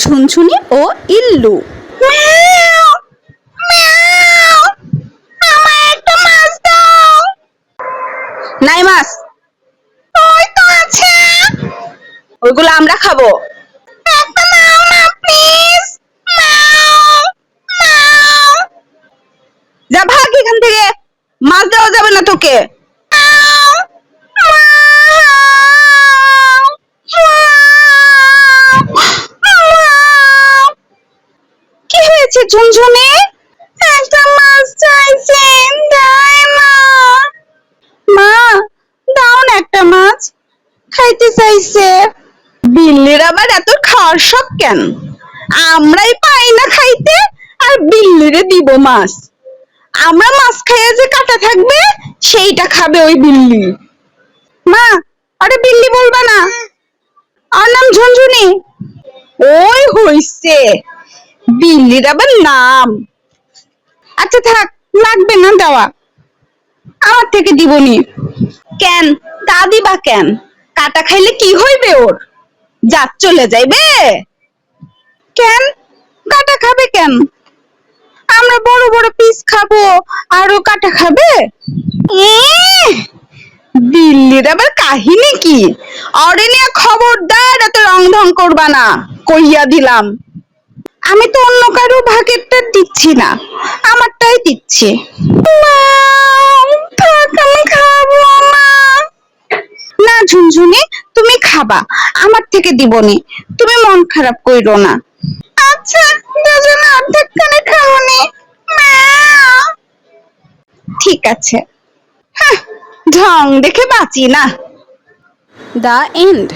ঝুনঝুনি ও ইল্লু। নাই মাছ ওই তো আছে ওইগুলো আমরা খাব। একটা নাও না প্লিজ যা ভাগ এখান থেকে, মাছ দেওয়া যাবে না তোকে। হয়েছে ঝুনঝুনি? একটা মাছ চাইছে দেয় মা। মা, দাও না একটা মাছ। খাইতে চাইছে। বিল্লির আবার এত খাওয়ার শখ কেন? আমরাই পাই না খাইতে, আর বিল্লিরে দিব মাছ। আমরা মাছ খাইয়ে যে কাটা থাকবে, সেইটা খাবে ওই বিল্লি। মা, আরে বিল্লি বলবা না। আর নাম ঝুনঝুনি? ওই হইছে। বিল্লির আবার নাম। আচ্ছা থাক, লাগবে না দেওয়া। আমার থেকে দিবনি। কেন? তা দিবা কেন? কাটা খাইলে কি হইবে ওর? জাত চলে যাইবে। কেন? কাটা খাবে কেন? আমরা বড় বড় পিস খাব আর কাটা খাবে? দিল্লির আবার কাহিনী কি? অরে খবরদার এত রং ঢং করবা না, কইয়া দিলাম। আমি তো অন্য কারও ভাগেরটা দিচ্ছি না, আমারটাই দিচ্ছি। না, ঝুনঝুনি, তুমি খাবা, আমার থেকে দিবনি। তুমি মন খারাপ কইরো না। আচ্ছা দুজনে অর্ধেক খানে খাওনি ঠিক আছে। ঢং দেখে বাঁচি না। The end.